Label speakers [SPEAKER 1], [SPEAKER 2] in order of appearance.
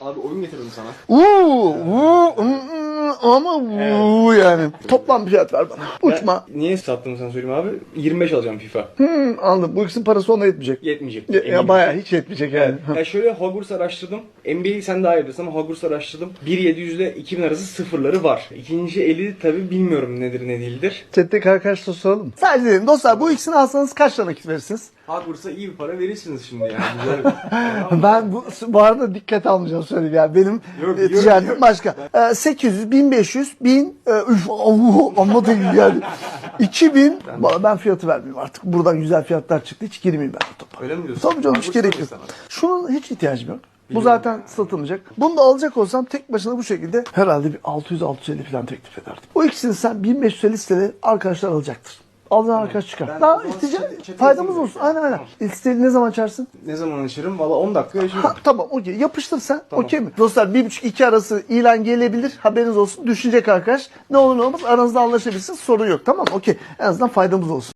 [SPEAKER 1] Abi oyun getirdim sana.
[SPEAKER 2] Uuu, uuu, ıı, ama uuu yani. Toplam fiyat ver bana. Uçma.
[SPEAKER 1] Ben niye sattığımı sana söyleyeyim abi. 25 alacağım FIFA.
[SPEAKER 2] Hmm, anladım. Bu ikisinin parası ona yetmeyecek.
[SPEAKER 1] Yetmeyecek.
[SPEAKER 2] Ya, ya
[SPEAKER 1] Eminim.
[SPEAKER 2] bayağı hiç yetmeyecek yani.
[SPEAKER 1] Evet. Ya şöyle Hogwarts araştırdım. NBA'yi sen daha iyi bilirsin ama Hogwarts araştırdım. 1.700 ile 2000 arası sıfırları var. İkinci eli tabi bilmiyorum nedir ne değildir.
[SPEAKER 2] Chat'teki arkadaşlar soralım. Sadece dedim dostlar bu ikisini alsanız kaç tane verirsiniz?
[SPEAKER 1] Hogwarts'a iyi bir para verirsiniz şimdi yani. Güzel bir-
[SPEAKER 2] Ben bu, bu arada dikkat almayacağım söyleyeyim ya. Benim
[SPEAKER 1] Yok,
[SPEAKER 2] e, ticaretim başka. Ee, 800, 1500, 1000, e, üf, Allah, amma yani. 2000, Vallahi ben fiyatı vermeyeyim artık. Buradan güzel fiyatlar çıktı. Hiç girmeyeyim ben bu topa.
[SPEAKER 1] Öyle mi diyorsun?
[SPEAKER 2] Tabii canım hiç gerek
[SPEAKER 1] mı
[SPEAKER 2] yok.
[SPEAKER 1] sana?
[SPEAKER 2] Şunun hiç ihtiyacım yok. Bu zaten satılmayacak. Bunu da alacak olsam tek başına bu şekilde herhalde bir 600-650 falan teklif ederdim. O ikisini sen 1500 listede arkadaşlar alacaktır. Alacağın arkadaş çıkar.
[SPEAKER 1] Ben
[SPEAKER 2] Daha
[SPEAKER 1] o zaman
[SPEAKER 2] faydamız
[SPEAKER 1] yazayım
[SPEAKER 2] olsun. Aynen aynen. Listeyi ne zaman açarsın?
[SPEAKER 1] Ne zaman açarım? Valla 10 dakika yaşarım.
[SPEAKER 2] Ha, tamam okey. Yapıştır sen.
[SPEAKER 1] Tamam.
[SPEAKER 2] Okey mi? Dostlar bir buçuk iki arası ilan gelebilir. Haberiniz olsun. Düşünecek arkadaş. Ne olur ne olmaz aranızda anlaşabilirsiniz. Sorun yok. Tamam? Okey. En azından faydamız olsun.